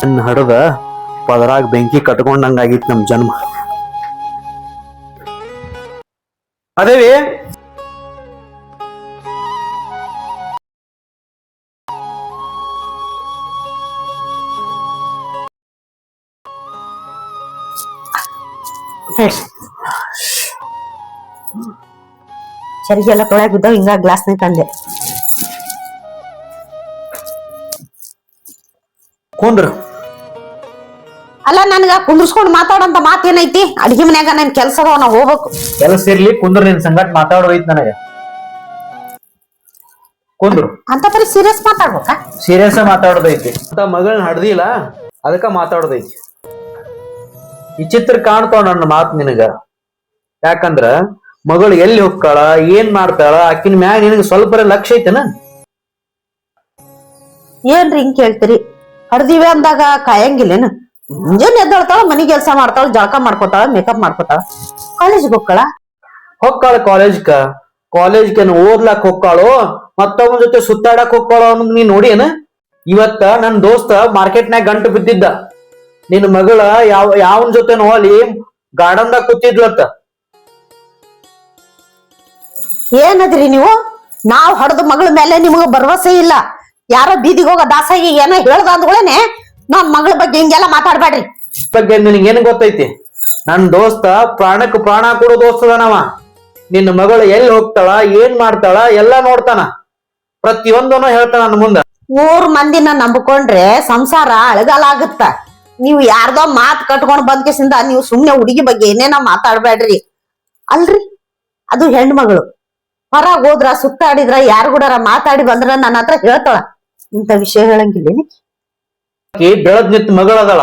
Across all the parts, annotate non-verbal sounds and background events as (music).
ನನ್ನ ಹಡದ ಪದರಾಗ ಬೆಂಕಿ ಕಟ್ಕೊಂಡಂಗಾಗಿತ್ತು ನಮ್ಮ ಜನ್ಮ. ಅದೇವಿ ಚರಿಗೆ ಎಲ್ಲ ತೊಳೆ ಬಿದ್ದಾವ ಹಿಂಗ ಗ್ಲಾಸ್ನಾಗ ತಂದೆ. ಕುಂದ್ರ. ಅಲ್ಲ ನನ್ಗ ಕುಂದ್ರಸ್ಕೊಂಡ್ ಮಾತಾಡಂತ ಮಾತೇನೈತಿ? ಅಡಿಗೆ ಮನ್ಯಾಗ ನನ್ ಕೆಲ್ಸ ಅದಾವ ನಾ ಹೋಗ್ಬೇಕು. ಕೆಲಸ ಇರ್ಲಿ ಕುಂದ್ರ ನಿನ್ ಸಂಗಟ್ ಮಾತಾಡೋದೈತಿ ನನಗ. ಕುಂದ್ರು. ಅಂತ ಪರಿ ಸೀರಿಯಸ್ ಮಾತಾಡ್ಬೇಕಾ? ಸೀರಿಯಸ್ ಮಾತಾಡೋದೈತಿ. ಅಂತ ಮಗಳನ್ನ ಹಡ್ದಿಲ್ಲ ಅದಕ್ಕ ಮಾತಾಡೋದೈತಿ. ವಿಚಿತ್ರ ಕಾಣ್ತಾವ ನನ್ನ ಮಾತು ನಿನಗ. ಯಾಕಂದ್ರ ಮಗಳು ಎಲ್ಲಿ ಹೋಗ್ತಾಳ ಏನ್ ಮಾಡ್ತಾಳ ಆಕಿನ ಮ್ಯಾಗ ನಿನಗೆ ಸ್ವಲ್ಪ ಲಕ್ಷ ಐತೆನ? ಏನ್ರಿ ಹಿಂಗ್ ಕೇಳ್ತೀರಿ? ಹಡ್ದಿವೆ ಅಂದಾಗ ಕಾಯಂಗಿಲ್ಲೇನು? ಮುಂಜಾನೆ ಎದ್ದಾಳ್ತಾಳ ಮನಿ ಕೆಲಸ ಮಾಡ್ತಾಳ ಜಳಕ ಮಾಡ್ಕೊತಾಳ ಮೇಕಪ್ ಮಾಡ್ಕೋತಾಳ? ಕಾಲೇಜಿಗೆ ಕಾಲೇಜ್ ಹೊಕ್ಕಾಳ? ಕಾಲೇಜ್ಕ ಕಾಲೇಜ್ಗೆ ಓದ್ಲಾಕ್ ಹೊಕ್ಕಾಳು ಮತ್ತೊಬ್ಬನ ಜೊತೆ ಸುತ್ತಾಡಕ್ ಹೊಕ್ಕಾಳು ಅನ್ನೋದು ನೀ ನೋಡಿ ಏನ? ಇವತ್ತ ನನ್ ದೋಸ್ತ ಮಾರ್ಕೆಟ್ನಾಗ ಗಂಟು ಬಿದ್ದಿದ್ದ. ನಿನ್ನ ಮಗಳ ಯಾವ ಯಾವನ್ ಜೊತೆ ಅಲ್ಲಿ ಗಾರ್ಡನ್ದಾಗ ಕೂತಿದ್ಲತ್ತ ಏನದ್ರಿ ನೀವು? ನಾವ್ ಹೊಡೆದ ಮಗಳ ಮೇಲೆ ನಿಮಗ ಭರವಸೆ ಇಲ್ಲ. ಯಾರೋ ಬೀದಿಗೆ ಹೋಗೋ ದಾಸಾಗಿ ಏನೋ ಹೇಳ್ದ ಅಂದ್ಗಳೇನೆ ನಮ್ಮ ಮಗಳ ಬಗ್ಗೆ ಹಿಂಗೆಲ್ಲ ಮಾತಾಡ್ಬೇಡ್ರಿ. ಬಗ್ಗೆ ನಿನಗೆ ಏನ್ ಗೊತ್ತೈತಿ? ನನ್ ದೋಸ್ತ ಪ್ರಾಣಕ್ ಪ್ರಾಣ ಕೊಡೋ ದೋಸ್ತದನವ ನಿನ್ನ ಮಗಳು ಎಲ್ಲಿ ಹೋಗ್ತಾಳ ಏನ್ ಮಾಡ್ತಾಳ ಎಲ್ಲ ನೋಡ್ತಾನ. ಪ್ರತಿಯೊಂದನು ಹೇಳ್ತಾನ ನನ್ನ ಮುಂದ. ಮೂರ್ ಮಂದಿನ ನಂಬ್ಕೊಂಡ್ರೆ ಸಂಸಾರ ಅಳಗಾಲ ಆಗುತ್ತ. ನೀವು ಯಾರ್ದೋ ಮಾತ್ ಕಟ್ಕೊಂಡ್ ಬಂದ್ಕೆಸಿಂದ ನೀವು ಸುಮ್ನೆ ಹುಡುಗಿ ಬಗ್ಗೆ ಏನೇನ ಮಾತಾಡ್ಬೇಡ್ರಿ. ಅಲ್ರಿ? ಅದು ಹೆಣ್ಮಗಳು. ಹೊರಗ್ ಹೋದ್ರ ಸುತ್ತಾಡಿದ್ರ ಯಾರು ಕೂಡ ಮಾತಾಡಿ ಬಂದ್ರ ನನ್ನ ಹತ್ರ ಹೇಳ್ತಾಳ. ಇಂತ ವಿಷಯ ಹೇಳಂಗಿಲ್ಲ ಆಕಿ ಬೆಳದ್ ನಿತ್ ಮಗಳದಳ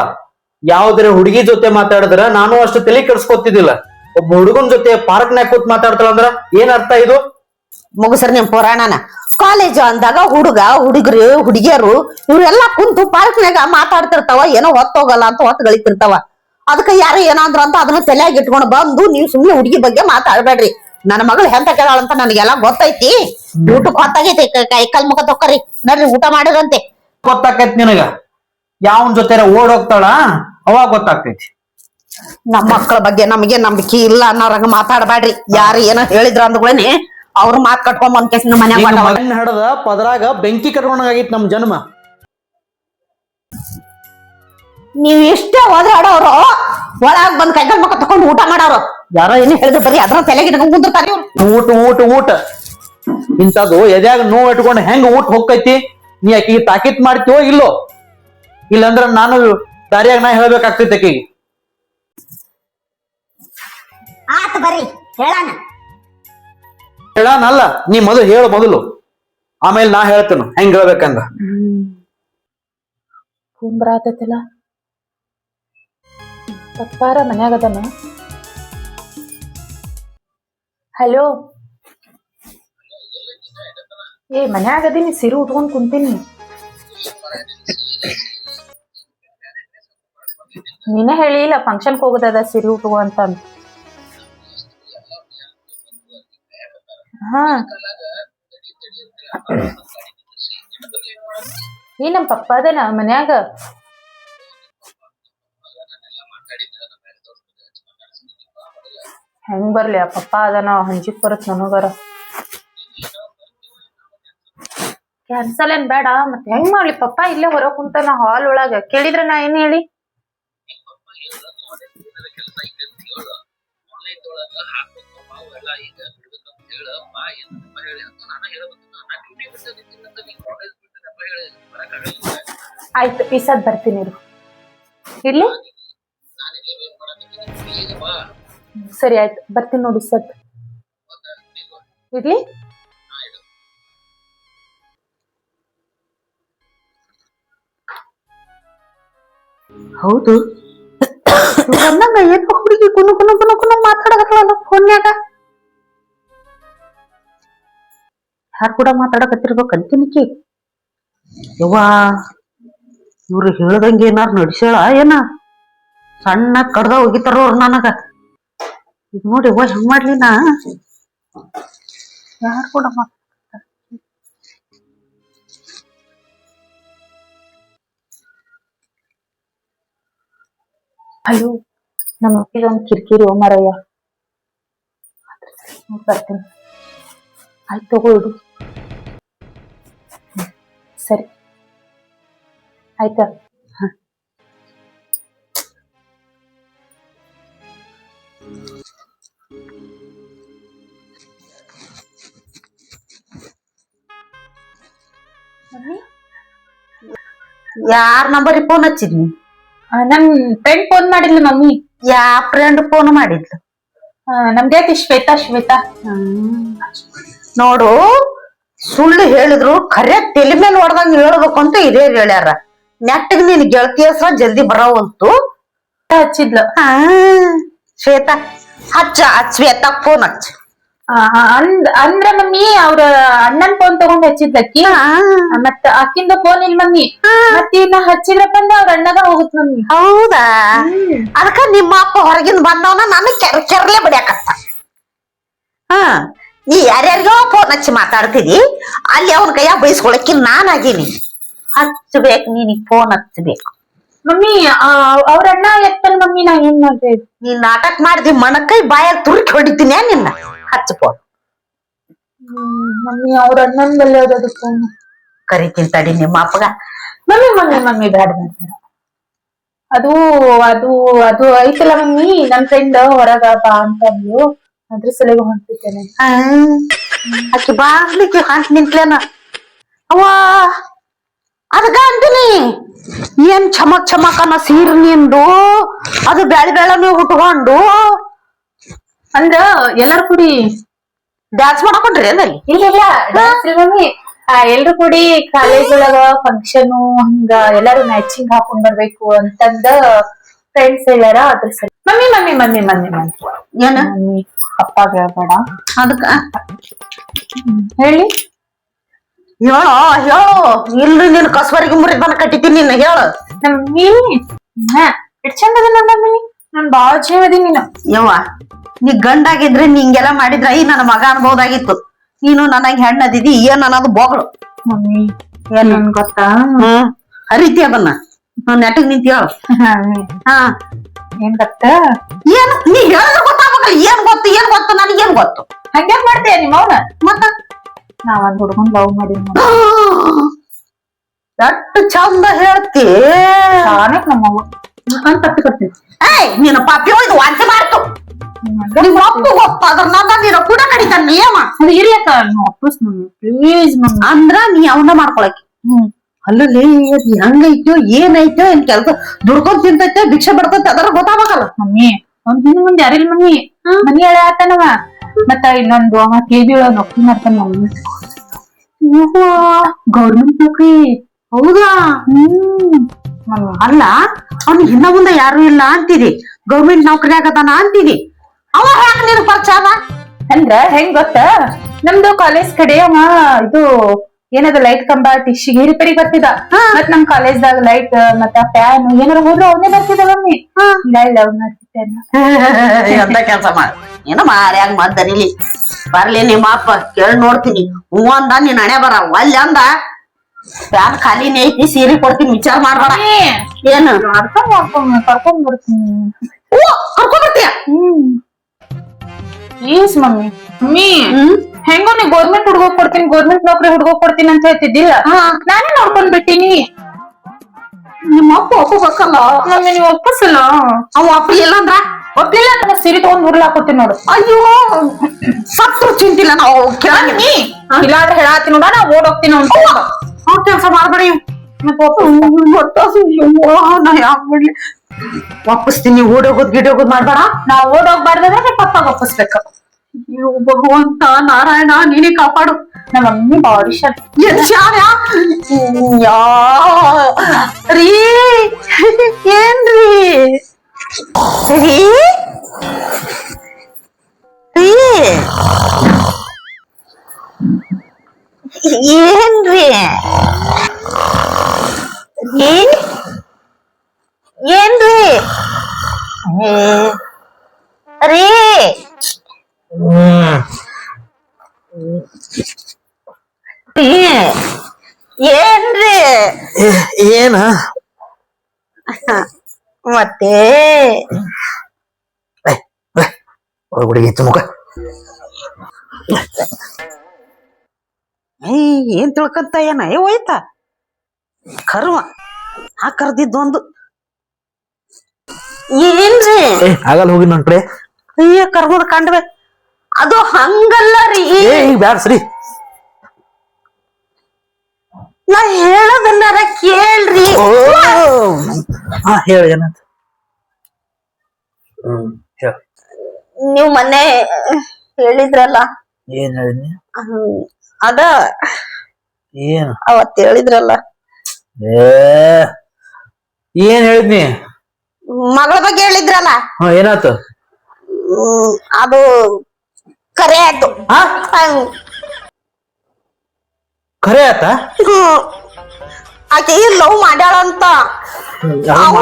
ಯಾವ್ದ್ರ ಹುಡುಗಿ ಜೊತೆ ಮಾತಾಡಿದ್ರ ನಾನು ಅಷ್ಟು ತಲೆ ಕೆಡ್ಸ್ಕೊತಿದ್ದಿಲ್ಲ. ಒಬ್ಬ ಹುಡುಗನ್ ಜೊತೆ ಪಾರ್ಕ್ನಾಗ ಕೂತ್ ಮಾತಾಡ್ತಾಳ ಅಂದ್ರ ಏನ್ ಅರ್ಥ ಇದು? ಮುಗಿಸ್ರ ನಿಮ್ ಪುರಾಣನ. ಕಾಲೇಜು ಅಂದಾಗ ಹುಡುಗ ಹುಡುಗರು ಹುಡುಗಿಯರು ಇವ್ರೆಲ್ಲಾ ಕುಂತು ಪಾರ್ಕ್ನಾಗ ಮಾತಾಡ್ತಿರ್ತಾವ ಏನೋ ಹೊತ್ತೋಗಲ್ಲ ಅಂತ ಹೊತ್ತು ಗಳಿತಿರ್ತಾವ. ಅದಕ್ಕೆ ಯಾರು ಏನಾದ್ರು ಅಂತ ಅದನ್ನ ತಲೆಯಾಗಿ ಇಟ್ಕೊಂಡು ಬಂದು ನೀವು ಸುಮ್ಮನೆ ಹುಡುಗಿ ಬಗ್ಗೆ ಮಾತಾಡ್ಬೇಡ್ರಿ. ನನ್ನ ಮಗಳು ಹೆಂತ ಕೇಳಾಳಂತ ನನಗೆಲ್ಲ ಗೊತ್ತೈತಿ. ಊಟಕ್ಕೆ ಹೊತ್ತಾಗೈತಿ. ಕ- ಕಾಲ್ ಮುಖ ತೊಕ್ಕರಿ. ನಡ್ರಿ ಊಟ ಮಾಡಿದಂತೆ ಗೊತ್ತಾಕೈತಿ ನಿನಗ? ಯಾವನ್ ಜೊತೆ ಓಡ್ ಹೋಗ್ತಾಳ? ಅವಾಗ ಗೊತ್ತಾಗ್ತೈತಿ. ನಮ್ಮ ಮಕ್ಕಳ ಬಗ್ಗೆ ನಮಗೆ ನಂಬಿಕೆ ಇಲ್ಲ ಅನ್ನೋರಂಗ ಮಾತಾಡಬೇಡ್ರಿ. ಯಾರು ಏನೋ ಹೇಳಿದ್ರ ಅಂದ್ಗಳೇನೆ ಅವ್ರ ಮಾತ್ ಕಟ್ಕೊಂಡ್ ಬಂದ್ ಮನ್ಯಾಗ ಹಡದ ಪದರಾಗ ಬೆಂಕಿ ಕಟ್ಕೊಂಡಾಗಿತ್ತು ನಮ್ ಜನ್ಮ. ನೀವ್ ಹೋದ್ರೆ ಹೋದ್ರಾಡೋರು ಒಳಗ್ ಬಂದ್ ಕೈಗಲ್ ಮುಖ ತಕೊಂಡ್ ಊಟ ಮಾಡೋರು. ಯಾರೋ ಏನೇ ಹೇಳಿದ್ರೆ ಬರೀ ಅದ್ರ ತಲೆಗೆ ಇಟ್ಕೊಂಡು ಇವ್ರು. ಊಟ ಊಟ ಊಟ. ಇಂಥದ್ದು ಎದ್ಯಾಗ ನೋವು ಇಟ್ಕೊಂಡು ಹೆಂಗ್ ಊಟ ಹೋಗ್ತೈತಿ ನೀ ಆಕಿಗೆ ತಾಕೀತ್ ಮಾಡ್ತೀವೋ ಇಲ್ಲೋ? ಇಲ್ಲಂದ್ರ ನಾನು ದಾರಿಯಾಗ ನಾ ಹೇಳ್ಬೇಕಾಗ್ತೈತಿ ಆಕಿಗೆ. ಆತ್ ಬರ್ರಿ ಹೇಳಣ ಹೇಳನಲ್ಲ ನೀ ಮೊದಲು ಹೇಳು ಮೊದಲು. ಆಮೇಲೆ ನಾ ಹೇಳ್ತೇನೆ ಹೆಂಗ್ ಹೇಳ್ಬೇಕಂದ್ರ. ಫೋನ್ ಬರಾತೈತಿಲ್ಲ ಪಪ್ಪಾರ ಹಲೋ? ಏ ಮನ್ಯಾಗ ಅದೀನಿ ಸಿರು ಉಟ್ಕೊಂಡ್ ಕುಂತೀನಿ. ನೀನೇ ಹೇಳಿಲ್ಲ ಫಂಕ್ಷನ್ಗೆ ಹೋಗೋದದ ಸಿರಿ ಉಟ್ಕೋ ಅಂತ ಹಾ. (coughs) ಈ ನಮ್ಮ ಪಪ್ಪ ಅದನ ಮನ್ಯಾಗ ಹೆಂಗ್ ಬರ್ಲಿ ಆ ಪಪ್ಪ ಅದನ ಹಂಚಿಕ್ ಬರತ್ ನನಗರ. ಕ್ಯಾನ್ಸಲ್ ಏನ್ ಬೇಡ ಮತ್ ಹೆಂಗ್ ಮಾಡ್ಲಿ ಪಪ್ಪ ಇಲ್ಲೇ ಹೊರ ಕುಂತಾನ ಹಾಲ್ ಒಳಗ. ಕೇಳಿದ್ರ ನಾ ಏನ್ ಹೇಳಿ? ಆಯ್ತು, ಈ ಸದ್ ಬರ್ತೀನಿ ಇರು. ಇರ್ಲಿ ಸರಿ ಆಯ್ತು. ಬರ್ತೀನಿ ನೋಡಿ ಸತ್. ಇರ್ಲಿ ಹೌದು. ಬಂದಂಗ ಏನ್ ಹುಡುಗಿ ಕುನು ಕುನು ಕುನು ಕುನು ಮಾತಾಡಕತ್ತಲ್ಲ ಫೋನ್ಯಾಗ? ಯಾರು ಕೂಡ ಮಾತಾಡಕತ್ತಿರ್ಬೇಕು ಅಂತಿನಿಕಿ. ಯವ್ವಾ ಇವ್ರು ಹೇಳ್ದಂಗೆ ಏನಾರು ನಡ್ಸ್ಯಾಳ ಏನ? ಸಣ್ಣ ಕಡ್ದ ಹೋಗಿತಾರ ಅವ್ರು ನನಗ. ಈಗ ನೋಡಿ ಹೋಗಿ ಹಂಗ ಮಾಡ್ಲಿ ನಾ ಯಾರು ಕೂಡ ಹಲೋ, ನಮ್ಮ ಅಪ್ಪಿಗೆ ಒಂದು ಕಿರಿಕಿರಿ ಮಾರಯ್ಯ. ಬರ್ತೀನಿ. ಆಯ್ತು ಸರಿ. ಆಯ್ತಾ? ಯಾರ್ ನಂಬರ್ ಫೋನ್ ಹಚ್ಚಿದ್ನಿ? ನಮ್ ಫ್ರೆಂಡ್ ಫೋನ್ ಮಾಡಿದ್ಲು ಮಮ್ಮಿ. ಯಾ ಫ್ರೆಂಡ್ ಫೋನ್ ಮಾಡಿದ್ಲು? ಆ, ನಮ್ ಗೆಳತಿ ಶ್ವೇತಾ ಶ್ವೇತಾ? ನೋಡು ಸುಳ್ಳು ಹೇಳಿದ್ರು ಖರೆ ತಲೆ ಮೇಲೆ ಹೊಡೆದಂಗ ಹೇಳ್ಬೇಕು ಅಂತ ಇದೇ ಹೇಳ್ಯಾರ. ನೆಟ್ಟಿಗೆ ನಿನ್ ಗೆಳತಿ ಹೆಸ್ರ ಜಲ್ದಿ ಬರವಂತು ಹಚ್ಚಿದ್ಲು. ಆ, ಶ್ವೇತಾ ಹಚ್ಚ ಶ್ವೇತಾ ಫೋನ್ ಹಚ್ಚ. ಅಂದ್ ಅಂದ್ರ ಮಮ್ಮಿ ಅವ್ರ ಅಣ್ಣನ್ ಫೋನ್ ತಗೊಂಡ್ ಹಚ್ಚಿದ್ಲಕ್ಕಿ. ಮತ್ತ ಅಕ್ಕಿಂದ ಫೋನ್ ಇಲ್ ಮಮ್ಮಿ. ಮತ್ತ ಇನ್ನ ಹಚ್ಚಿದ್ರಪ್ಪ ಅಂದ್ರ ಅವ್ರ ಅಣ್ಣಗ ಹೋಗುತ್ ಮಮ್ಮಿ. ಹೌದಾ? ಅದಕ್ಕ ನಿಮ್ಮ ಅಪ್ಪ ಹೊರಗಿಂದ ಬಂದವನ ನಾನು ಕೆರ್ ಕೆರ್ಲೆ ಬಡಿಯಾಕತ್ತ. ಹಾ. ನೀ ಯಾರ್ಯಾರಿಗೋ ಫೋನ್ ಹಚ್ಚಿ ಮಾತಾಡ್ತಿದಿ ಅಲ್ಲಿ ಅವನ ಕೈಯ ಬೈಸ್ಕೊಳಕ್ಕೆ ನಾನಾಗೀನಿ ಹಚ್ಚಬೇಕು ನಿನಗ್ ಫೋನ್ ಹಚ್ಚಬೇಕು ಮಮ್ಮಿ ಅವ್ರ ಅಣ್ಣ ಎತ್ತಲ್ ಮಮ್ಮಿ ನಾ ಏನ್ ಮಾಡ್ದೆ ನೀ ನಾಟಕ ಮಾಡಿದಿ ಮಣಕೈ ಬಾಯಾಗ ತುರುಕಿ ಹೊಡಿತೀನಿ ನಿನ್ನ? ಫೋನ್ ಮಮ್ಮಿ ಅವ್ರ ಅಣ್ಣನ ಬಲ್ಲೆ ಅದ ಫೋನ್ ಕರಿತೀನಿ ತಡಿ ನಿಮ್ಮ ಅಪ್ಪಗ. ಮಮ್ಮಿ ಮಮ್ಮಿ ಮಮ್ಮಿ ಬ್ಯಾಡ. ಅದು ಅದು ಅದು ಐತಲ್ಲ ಮಮ್ಮಿ ನನ್ ಫ್ರೆಂಡ್ ಹೊರಗ ಬಾ ಅಂತ ಅಂದ್ಲು. ಅದ್ರ ಸಲಗ ಹೊಂಟಿದ್ದೇನೆ. ಅಕ್ಕಿ ಬಾಗ್ಲಿಕ್ಕೆ ಹೊಂಟ್ ನಿಂತ್ಲೇನ. ಅವ್ವ ಅದಕ್ಕ ಅಂತೀನಿ ಏನ್ ಚಮಕ್ ಚಮಕ್ ಅನ್ನೋ ಸೀರೆ ನಿಂದು? ಅದು ಬ್ಯಾಳಿ ಬೆಳನು ಉಟ್ಕೊಂಡು ಅಂದ್ರ ಎಲ್ಲಾರು ಕೂಡಿ ಡ್ಯಾನ್ಸ್ ಮಾಡಕೊಂಡ್ರಿ ಅದಲ್ಲಿ ಇಲ್ಲ ಇಲ್ಲ. Dance ಇಲ್ಲ ಮಮ್ಮಿ. ಆ, ಎಲ್ರು ಕೂಡಿ ಕಾಲೇಜ್ ಒಳಗ ಫಂಕ್ಷನ್ ಹಂಗ ಎಲ್ಲಾರು ಮ್ಯಾಚಿಂಗ್ ಹಾಕೊಂಡ್ ಬರ್ಬೇಕು ಅಂತಂದ ಫ್ರೆಂಡ್ಸ್ ಹೇಳ್ಯಾರ ಅದ್ರ ಸರಿ mummy mummy mummy mummy mummy. ಏನ? ಮಮ್ಮಿ ಅಪ್ಪಾಗ ಬೇಡ. ಅದಕ್ಕ? ಹೇಳಿ? ಹೇಳೋ ಇಲ್ರಿ ಇಲ್ಲಿ ನೀನ್ ಮುರಿ ಮುರಿದನ ಕಟ್ಟಿತೀನಿ ನಿನ್ನ ಹೇಳು. ಮಮ್ಮಿ ಎಷ್ಟ್ ಚಂದ ಅದ ನೋಡ್ ಮಮ್ಮಿ? ನಾನ್ ಬಾಳ ಜೀವ ಅದೀನಿ ನೀನು. ಯವ್ವ. ನೀ ಗಂಡಾಗಿದ್ರೆ ನಿಂಗೆಲ್ಲ ಮಾಡಿದ್ರ ಈ ನನ್ನ ಮಗ ಅನ್ಬೋದಾಗಿತ್ತು ನೀನು ನನಗೆ ಹೆಣ್ಣದಿದಿ ಏನ್ ಅನ್ನೋದು ಬೋಗಳು. ಮಮ್ಮಿ ಏನ್ ನನ್ ಗೊತ್ತಾ? ಹ್ಮ್. ಹರಿತಿ ಅದನ್ನ. ನಾನ್ ನೆಟ್ಟಗ್ ನಿಂತ ಹೇಳು ಹಾ. ಏನ್ ಗೊತ್ತಾ? ಏನು ನೀ ಹೇಳಿದ್ರೆ ಗೊತ್ತಾಗಬೇಕಲ್ಲ ಏನ್ ಗೊತ್ತು ಏನ್ ಗೊತ್ತು ನನಗೇನ್ ಗೊತ್ತು? ಹಂಗ್ಯಾಕ್ ಮಾಡ್ತೀಯ ನಿಮ್ಮ ಅವನ? ಮತ್ತ? ನಾವ್ ಒಂದ್ ಹುಡ್ಕೊಂಡ್ ಲವ್ ಮಾಡಿ ಎಷ್ಟು ಚಂದ ಹೇಳ್ತಿ. ಶಾನಕ್ ನಮ್ಮವ್ವ. ಅಂತ ತಪ್ಪಿ ಕೊಡ್ತೀನಿ. ಏಯ್ ನಿನ್ನ ಪಾಪಿ ಇದು ವಾಂತಿ ಮಾಡ್ತು ನಿಮ್ ಅಪ್ಪು ಗೊತ್ತಾದ್ರ ನನ್ನ ನೀರ ಕೂಡ ಕಡಿತಾನ ನಿಯಮ. ಅದು ಇರ್ಲಕ್ಕ ವಾಪಸ್ ಮಮ್ಮಿ ಪ್ಲೀಸ್ ಮಮ್ಮಿ ಅಂದ್ರ ನೀ ಅವನ್ನ ಮಾಡ್ಕೊಳಕಿ ಹ್ಮ್. ಅಲ್ಲಲ್ಲಿ ಅದ್ ಹೆಂಗೈತೋ ಏನೈತೋ ಏನ್ ಕೆಲ್ಸ ದುಡ್ಕೊಂಡ್ ತಿಂತೈತೆ ಭಿಕ್ಷೆ ಬಡ್ತೈತೆ ಅದರ ಗೊತ್ತಾಗಲ್ಲ. ಮಮ್ಮಿ ಅವ್ನ್ ಹಿಂದ್ ಮುಂದೆ ಯಾರಿಲ್ಲ ಮಮ್ಮಿ. ಮನಿ ಹೇಳ ಆತನವ. ಮತ್ತ ಇನ್ನೊಂದು ಅವ ಕೆಜಿ ಒಳಗ ನೌಕರಿ ಮಾಡ್ತಾನ ಮಮ್ಮಿ. ಗೌರ್ಮೆಂಟ್ ನೌಕರಿ. ಹೌದಾ? ಹ್ಮ್. ಅಲ್ಲ ಅವ್ನು ಹಿಂದ ಮುಂದೆ ಯಾರು ಇಲ್ಲ ಅಂತಿದಿ. ಗೌರ್ಮೆಂಟ್ ನೌಕರಿ ಆಗದಾನ ಅಂತಿದಿ. ಅವ ಯಾಕೆ ನಿನ್ ಪರಿಚಯ ಅದ ಅಂದ್ರ ಹೆಂಗ್ ಗೊತ್ತ? ನಮ್ದು ಕಾಲೇಜ್ ಕಡೆ ಅವ ಇದು ಏನದ ಲೈಟ್ ಕಂಬ ಟಿಶ್ಶಿಗೆ ರಿಪೇರಿ ಬರ್ತಿದ ಮತ್ ನಮ್ ಕಾಲೇಜ್ದಾಗ ಲೈಟ್ ಮತ್ತ ಫ್ಯಾನ್ ಏನಾರ ಹೋದ್ರು ಅವನೇ ಬರ್ತಿದ ಮಮ್ಮಿ ಹಿಂಗಾಗಿ ಲವ್ ಮಾಡ್ತಿದ್ದೆ (laughs) ಕೆಲ್ಸ ಮಾಡ ಏನೋ ಮಾರ್ಯಾಗ ಮದ್ದರಿಲಿ ಬರ್ಲಿ ನಿಮ್ಮ ಅಪ್ಪ ಕೇಳಿ ನೋಡ್ತೀನಿ. ಹೂ ಅಂದ ನೀನ್ ಹಣೆ ಬರ ಅಲ್ಲಿ ಅಂದ ಪ್ಯಾನ್ ಖಾಲಿನೇ ಐತಿ ಸೀರೆ ಕೊಡ್ತೀನಿ ವಿಚಾರ ಮಾಡ್ಬೇಡ. ಏನು? ಕರ್ಕೊಂಡ್ ಮಾಡ್ಕೊಂಡ್ ಕರ್ಕೊಂಡ್ ಬರ್ತೀನಿ. ಓ ಕರ್ಕೊಂಡ್ಬರ್ತೀಯ ಹ್ಮ್. Please mummy. ಮಮ್ಮಿ ಹೆಂಗೋ ನೀ ಗೋರ್ಮೆಂಟ್ ಹುಡುಗ ಕೊಡ್ತೀನಿ ಗೋರ್ಮೆಂಟ್ ನೌಕರಿ ಹುಡುಗ ಕೊಡ್ತೀನಿ ಅಂತ ಹೇಳ್ತಿದ್ದಿಲ್ಲ ಹಾ. ನಾನೇ ನೋಡ್ಕೊಂಡ್ ಬಿಟ್ಟಿನಿ. ನಿಮ್ಮ ಅಪ್ಪ ಒಪ್ಪಬೇಕಲ್ಲ ಮಮ್ಮಿ ನೀವು ಒಪ್ಪಿಸಲ್ಲ ಅವ ಒಪ್ಪಲಿಲ್ಲ ಅಂದ್ರ? ಒಪ್ಲಿಲ್ಲ ನನ್ನ ಸೀರೆ ತಗೊಂಡ್ ಉರ್ಲಾಕೊತೀನಿ ನೋಡು. ಅಯ್ಯೋ ಸತ್ರು ಚಿಂತಿಲ್ಲ ನಾವು? ಇಲ್ಲ ಅಂದ್ರೆ ಹೇಳಾತೀನಿ ನೋಡ ನಾ ಓಡ್ ಹೋಗ್ತೀನಿ ಅಂತ. ಅವ್ರ ಕೆಲಸ ಮಾಡ್ಬೇಡಿ ನಾ ಯಾಕೆ ಬಿಡ್ಲಿ ವಾಪಸ್ತೀನಿ ಓಡೋಗೋದ್ ಗಿಡೋಗೋದ್ ಮಾಡ್ಬೇಡ ನಾ ಓಡ್ ಹೋಗ್ಬಾರ್ದಂದ್ರೆ ನಿಮ್ ಪಪ್ಪಾಗ ಒಪ್ಪಿಸ್ಬೇಕು ಅಯ್ಯೋ ಭಗವಂತ ನಾರಾಯಣ ನೀನೇ ಕಾಪಾಡು ನಮ್ಮ ಮಮ್ಮಿ ಬಾಡಿ ಶಾರ್ಟ್ ಏನ್ ಶಾನ್ಯ? ಯಾ ರೀ ಏನ್ರಿ ರೀ ರೀ ಏನ್ರಿ ರೀ ಏನ್ರಿ ಏ, ರೀ ಏನ್ರಿ ಏನ ಮತ್ತೆ ಹುಡುಗಿ ಮುಖ ಏಯ್, ಏನ್ ತಿಳ್ಕೊಂತ ಏನ? ಏ ಹೋಯ್ತಾ? ಕರ್ಮ ಆ ಕರ್ದಿದ್ದೊಂದು. ಏನ್ರಿ? ಆಗಲ್ಲ ಹೋಗಿ ನನ್ ಕಡೆ. ಅಯ್ಯ ಕರ್ಮದ ಕಂಡ್ವೆ ಅದು ಹಂಗಲ್ಲ ರೀ. ಏ ಈಗ ಬ್ಯಾಡ ಸರಿ. ನಾ ಹೇಳೋದನ್ನಾರ ಕೇಳ್ರಿ. ಹಾ ಹೇಳ ಏನಂತ ಹ್ಮ್ ಹೇಳ. ನೀವ್ ಮೊನ್ನೆ ಹೇಳಿದ್ರಲ್ಲ. ಏನ್ ಹೇಳಿದ್ನಿ ಅದ ಏನ್? ಅವತ್ ಹೇಳಿದ್ರಲ್ಲ. ಏ ಏನ್ ಹೇಳಿದ್ನಿ? ಮಗಳ ಬಗ್ಗೆ ಹೇಳಿದ್ರಲ್ಲ. ಏನಾಯ್ತು? ಏನಾತು ಹ್ಮ್, ಅದು ಕರೆ ಆಯ್ತು. ಕರೆ ಆಯ್ತ? ಖರೆ ಆತ. ಆಕೆ ಲವ್ ಮಾಡ್ಯಾಳಂತ?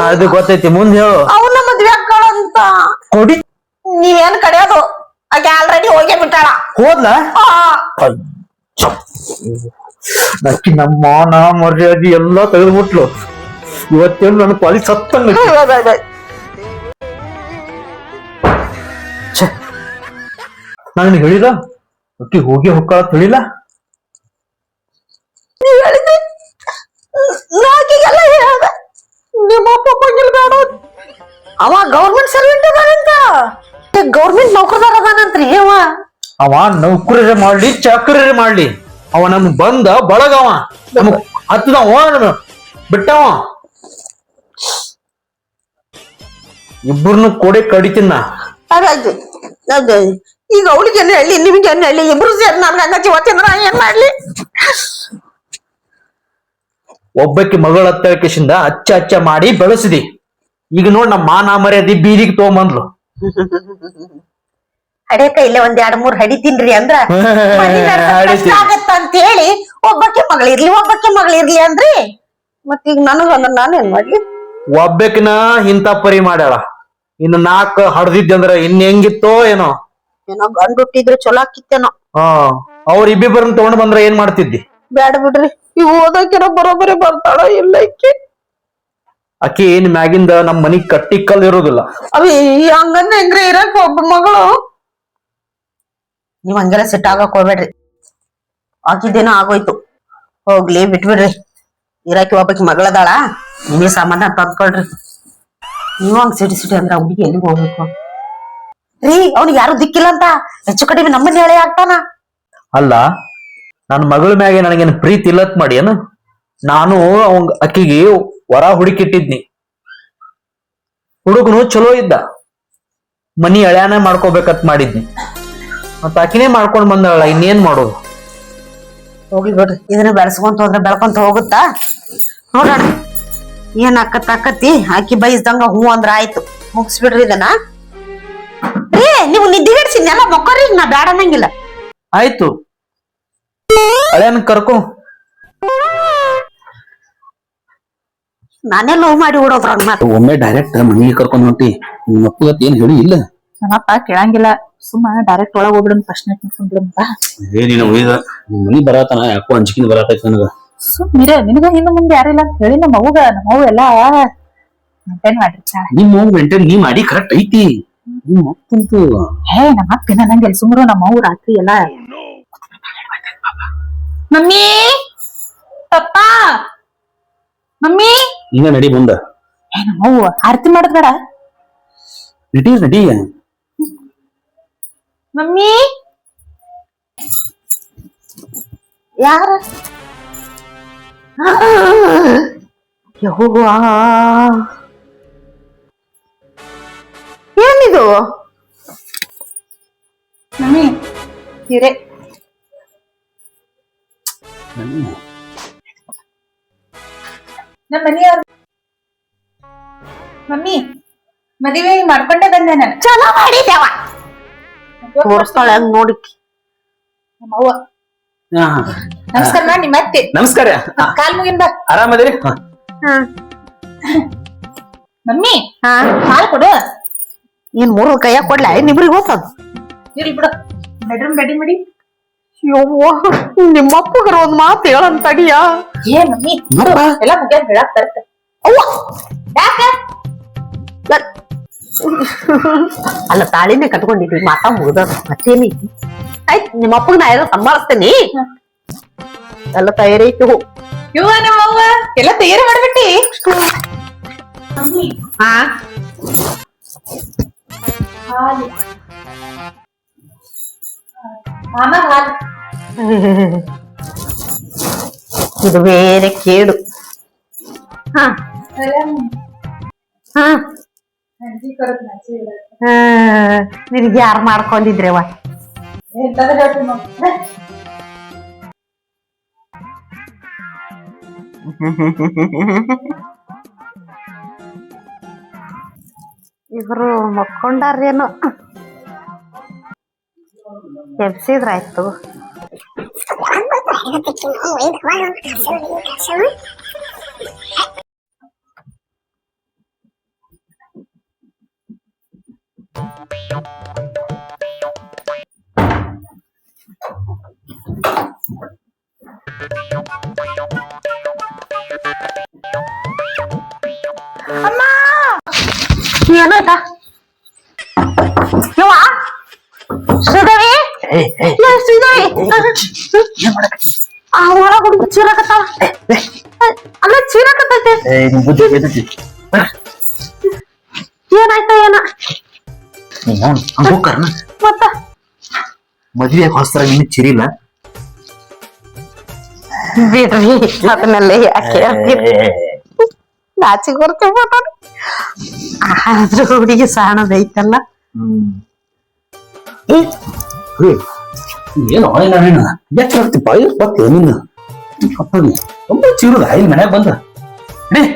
ಅದು ಗೊತ್ತೈತಿ ಮುಂದೆ ಹೇಳು. ಅವನ ಮದ್ವೆ ಆಕ್ಕಳಂತ ಕೊಡಿ. ನೀವೇನ್ ಕಡೆಯೋದು ಆಕೆ ಆಲ್ರೆಡಿ ಹೋಗೇ ಬಿಟ್ಟಾಳ. ಹೋದ್ಲಾ? ಆ, ನಕ್ಕಿ ನಮ್ಮ ಮಾನ ಮರ್ಯಾದೆ ಎಲ್ಲ ತೆಗೆದ್ಬಿಟ್ಲು. ಇವತ್ತೇನು ನನ್ನ ಕ್ವಾಲಿ ಸತ್ತಂಗ ನಾನು ಹೇಳಿದ? ಅಕ್ಕಿ ಹೋಗಿ ಹೊಕ್ಕಾಳ ತಿಳಿಲ್ಲ ನಾ ನಿಮ್ಮ ಅಪ್ಪ ಬೇಡ. ಅವ ಗೌರ್ಮೆಂಟ್ ಸರ್ವೆಂಟ್ ಅದಾನಂತ. ಗೌರ್ಮೆಂಟ್ ನೌಕರದಾರ ಅದಾನಂತ್ರಿ ಅವ ಅವ ನೌಕರರೆ ಮಾಡ್ಲಿ ಚಾಕರರೇ ಮಾಡ್ಲಿ. ಅವ ನಮ್ ಬಂದ ಬಳಗವ. ನಮ್ ಹತ್ತದವ ಬಿಟ್ಟವ. ಇಬ್ಬರನ್ನು ಕೊಡೆ ಕಡಿತಿನ ಹಾಗಾಯ್ತು ಅದೇ ಈಗ ಅವಳಿಗೆ ಹೇಳಿ ನಿಮ್ಗೆ ಹೇಳಿ ಇಬ್ರು ಸೇರಿ ನನ್ಗೆ ಹಂಗ ಜೀವ ತಿಂದ್ರ ಏನ್ ಮಾಡ್ಲಿ? ಒಬ್ಬಕ್ಕೆ ಮಗಳ ಹತ್ತಳಕಿಸಿಂದ ಅಚ್ಚ ಅಚ್ಚ ಮಾಡಿ ಬೆಳೆಸಿದಿ. ಈಗ ನೋಡ್ ನಮ್ಮ ಮಾನ ಮರ್ಯಾದಿ ಬೀದಿಗೆ ತಗೊಂಬಂದ್ಲು. (laughs) ಹಡೇಕ ಇಲ್ಲೇ ಒಂದ್ ಎರಡ್ ಮೂರ್ ಹಡಿತೀನ್ರಿ ಅಂದ್ರ. ಆಗತ್ತ ಅಂತ ಹೇಳಿ ಒಬ್ಬಕ್ಕೆ ಮಗಳಿರ್ಲಿ ಒಬ್ಬಕ್ಕೆ ಮಗಳಿರ್ಲಿ ಅಂದ್ರಿ. ಮತ್ತೀಗ ನನಗ ಅಂದ್ರ ನಾನು ಏನ್ ಮಾಡ್ಲಿ? ಒಬ್ಬಕಿನ ಇಂತ ಪರಿ ಮಾಡ್ಯಾಳ. ಇನ್ನು ನಾಕ್ ಹಡ್ದಿದ್ದೆ ಅಂದ್ರ ಇನ್ ಹೆಂಗಿತ್ತೋ ಏನೋ. ಏನೋ ಗಂಡು ಹುಟ್ಟಿದ್ರೆ ಚಲೋ ಆಕಿತ್ತೇನೋ. ಹಾ ಅವ್ರ ಇಬ್ಬಿಬ್ಬರನ್ನ ತಗೊಂಡ್ ಬಂದ್ರ ಏನ್ ಮಾಡ್ತಿದ್ದಿ? ಬ್ಯಾಡ ಬಿಡ್ರಿ ಇವ್ ಓದಕ್ಕಿರೋ ಬರೋಬ್ಬರಿ ಬರ್ತಾಳ ಇಲ್ಲ ಇಕ್ಕಿ ಅಕ್ಕಿ ಏನ್ ಮ್ಯಾಗಿಂದ ನಮ್ ಮನಿ ಕಟ್ಟಿ ಕಲ್ ಇರೋದಿಲ್ಲ. ಅವಿ ಹಂಗಂದ್ರೆ ಹೆಂಗ್ರಿ ಇರಕ್? ಒಬ್ಬ ಮಗಳು ನೀವ್ ಹಂಗೆಲ್ಲ ಸೆಟ್ ಆಗಕ್ ಹೋಗ್ಬೇಡ್ರಿ. ಆಕಿದ್ದೇನೋ ಆಗೋಯ್ತು. ಹೋಗ್ಲಿ, ಬಿಟ್ಬಿಡ್ರಿ. ಇರಾಕಿ ಒಬ್ಬಾಕಿ ಮಗಳದಾಳ. ನೀವೇ ಸಂಬಂಧ ತಂದ್ಕೊಳ್ರಿ. ನೀವು ಹಂಗ್ ಸಿಟಿ ಸಿಟಿ ಅಂದ್ರೆ ಹುಡುಗಿ ಎಲ್ಲಿಗೆ ಹೋಗ್ಬೇಕು? ರೀ, ಅವ್ನಿಗೆ ಯಾರು ದಿಕ್ಕಿಲ್ಲ ಅಂತ ಹೆಚ್ಚು ಕಡಿಮೆ ನಮ್ಮನ್ನ ಹೇಳಿ ಆಗ್ತಾನ. ಅಲ್ಲ ನನ್ನ ಮಗಳ ಮ್ಯಾಗೆ ನನಗೇನು ಪ್ರೀತಿ ಇಲ್ಲತ್ ಮಾಡಿ ಏನು? ನಾನು ಅವಂಗ ಅಕ್ಕಿಗೆ ವರ ಹುಡುಕಿಟ್ಟಿದ್ನಿ. ಹುಡುಗನು ಚಲೋ ಇದ್ದ. ಮನಿ ಎಳ್ಯಾನ ಮಾಡ್ಕೋಬೇಕತ್ ಮಾಡಿದ್ನಿ. ಮತ್ತ ಆಕಿನೇ ಮಾಡ್ಕೊಂಡ್ ಬಂದಳ ಇನ್ನೇನ್ ಮಾಡೋದು? ಹೋಗ್ಲಿ ಬಿಡ್ರಿ ಇದನ್ನ ಬೆಳೆಸ್ಕೊಂತ ಹೋದ್ರೆ ಬೆಳ್ಕೊಂತ ಹೋಗುತ್ತಾ? ನೋಡೋಣ ಏನ್ ಅಕ್ಕತ್ ಆಕತಿ? ಆಕಿ ಬೈಸ್ದಂಗ ಹೂ ಅಂದ್ರ ಆಯ್ತು. ಮುಗಿಸ್ಬಿಡ್ರಿ ಇದನ್ನ. ಏ ನೀವು ನಿದ್ದಿಗಡ್ಸಿದ್ನೆಲ್ಲ ಮೊಕ್ಕರಿ ನಾ ಬ್ಯಾಡ ಅನ್ನಂಗಿಲ್ಲ. ಆಯ್ತು. ಹಳ್ಯಾನ ಕರ್ಕೊ. ನಾನೇ ಲವ್ ಮಾಡಿ ಓಡೋದ್ರ ಒಮ್ಮೆ ಡೈರೆಕ್ಟ್ ಮನೆಗೆ ಕರ್ಕೊಂಡ್ ಹೊಂಟಿ ನಿಮ್ಮ ಅಪ್ಪಗತ್ ಏನ್ ಹೇಳಿ ಇಲ್ಲ. ನಮ್ಮಪ್ಪ ಕೇಳಂಗಿಲ್ಲ. ಸುಮ್ಮ ಡೈರೆಕ್ಟ್ ಒಳಗ್ ಹೋಗ್ಬಿಡನ್ ಪ್ರಶ್ನೆ ಮಾಡ್ಕೊಂಡ್ಬಿಡಂತ ಏ ನೀನು ಒಯ್ದ ನಿಮ್ ಮನಿ ಬರತಾನ ಯಾಕೋ ಅಂಜಿಕಿನ ಬರತೈತಿ ನನಗ. ಸುಮ್ಮಿರ ನಿನಗ ಹಿಂದ ಮುಂದೆ ಯಾರಿಲ್ಲ ಅಂತ ಹೇಳಿ ನಮ್ಮ ಅವ್ಗ ನಮ್ಮ ಅವ್ವ ಎಲ್ಲಾ ಮೇಂಟೈನ್ ಚಾ ನಿಮ್ ಹೋಗ್ ಮೇಂಟೈನ್ ನೀ ಮಾಡಿ ಕರೆಕ್ಟ್ ಐತಿ. ನಿಮ್ ಮತ್ತಂತೂ ಹೇ ನಮ್ಮ ಅಪ್ಪಿನ ನಂಗೆ ಸುಮ್ಮರು ನಮ್ಮ ಅವ್ವ ರಾತ್ರಿ ಎಲ್ಲ ಮಮ್ಮಿ ಪಪ್ಪ ಮಮ್ಮಿ. ಈಗ ನಡಿ ಮುಂದ ಏ ನಮ್ಮ ಅವ್ವ ಆರತಿ ಮಾಡೋದ್ ಬೇಡ ನಡಿ ನಡಿ ಮಮ್ಮಿ? ಯಾರ? ಯವ್ವಾ ಏನಿದು? ಮಮ್ಮಿ ಹಿರೆ ನಮ್ಮ ಮನೆಯವ್ರ ಮಮ್ಮಿ ಮದುವೆ ಮಾಡ್ಕೊಂಡೆ ಬಂದೆ ನಾನು. ಚಲೋ ಮಾಡಿದ್ಯಾವ ತೋರಿಸ್ತಾಳೆ ಹಂಗ್ ನೋಡಿ ಹಾ. ನಮಸ್ಕಾರ ಮಾಡಿ ನಿಮ್ಮ ಅತ್ತೆ. ನಮಸ್ಕಾರ. ಕಾಲ್ ಮುಗಿಂದ ಆರಾಮದಿರಿ? ಮಮ್ಮಿ ಹಾ. ಹಾಲ್ ಕೊಡು. ಏನ್ ಮೂರು ಕೈಯಾಗ ಕೊಡ್ಲ? ನಿಬ್ರಿಗೆ ಹೋತದ ಇರ್ಲಿ ಬಿಡು. ಬೆಡ್ರೂಮ್ ರೆಡಿ ಮಾಡಿ. ಯವ್ವ ನಿಮ್ಮಪ್ಪಗರ ಒಂದ್ ಮಾತು ಹೇಳಂತ ಅಡಿಯ. ಏ ಮಮ್ಮಿ? ಎಲ್ಲ ಮುಗ್ಯಾರ ಹೇಳಕ್ ಬರುತ್ತೆ. ಅವ್ವ. ಯಾಕ? (laughs) ಅಲ್ಲ ತಾಳಿನೇ ಕಟ್ಕೊಂಡಿದ್ವಿ ಮಾತಾ ಮುಗ್ದ ಮತ್ತೇನೈತಿ ಆಯ್ತು ನಿಮ್ಮ ಅಪ್ಪಗ ನಾ ಏನೋ ಸಂಭಾಳಿಸ್ತೇನಿ. ಎಲ್ಲ ತಯಾರೈತಿ ಹೋ ಇವ ನಮ್ಮ ಅವ್ವ ಎಲ್ಲ ತಯಾರಿ ಮಾಡ್ಬಿಟ್ಟಿ. ಹಾ. ಮಾಮ ಹಾಲು. ಇದು ಬೇರೆ ಕೇಡು. ಹಾ. ಹಾ. ನಿನಗೆ ಯಾರು ಮಾಡ್ಕೊಂಡಿದ್ರವ. ಇವರು ಮಕ್ಕೊಂಡಾರೇನು ಎಬ್ಸಿದ್ರಾಯ್ತು ಲೇ, ಶ್ರೀದೇವಿ ಆ ಒಳ ಹುಡುಗ ಚೀರಾಕತ್ತಾಳ ಅಲ್ಲ ಚೀರಾಕತ್ತೈತಿ ಬುದ್ಧಿ ಎದೈತಿ ಏನಾಯ್ತ ಏನ ಹೋಗ್ಕರ್ನ ಮತ್ತ ಮದ್ವೆ ಹೊಸ್ತರ ನಿನ್ನ ಚಿರಿಲ್ಲ ಆದ್ರೂ ಹುಡುಗಿ ಸಾಣದೈತಲ್ಲ ಏನು ಆಯಿಲ್ಲ ನೀನು ಎಷ್ಟು ಹೇಳ್ತಿ ಬಾಯಿ ಬತ್ತೆ ನೀನು ಹೊತ್ತೋಗಿ ತುಂಬ ಚಿರುದ ಇಲ್ಲಿ ಮನ್ಯಾಗ ಬಂದ. ನಡಿ.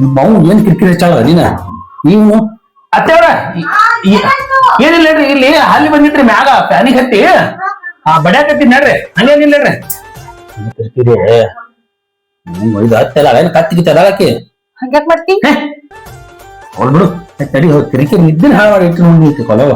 ನಿಮ್ಮ ಅವ್ನು ಏನ್ ಕಿರಿಕಿರಿ ಹಚ್ಚಾಳ ನೀನ? ನೀವು ಅತ್ತೇವ್ರ ಏನಿಲ್ಲ ಹೇಳ್ರಿ ಇಲ್ಲಿ ಹಾಲಿ ಬಂದಿಟ್ರಿ ಮ್ಯಾಗ ಫ್ಯಾನಿಗೆ ಹತ್ತಿ. ಆ ಬಡ್ಯಾಕತ್ತಿ ನಡ್ರಿ. ಹಂಗೇನಿಲ್ಲ ಹೇಳ್ರಿ. ಕಿರಿಕಿರಿ? ಇದು ಹತ್ತಲ್ಲ ಏನು ಕತ್ತಿಗೆ ತದಾಕಿ ಹಂಗ್ಯಾಕ್ ಮಾಡ್ತಿ? ಅವ್ಳು ಬಿಡು. ತಡಿ ಹೋಗಿ ಕಿರಿಕಿರಿ ನಿದ್ದಿನ ಹಾಳು ಮಾಡಿ ಇಟ್ಟು ನೋಡಿ ಕೊಲವ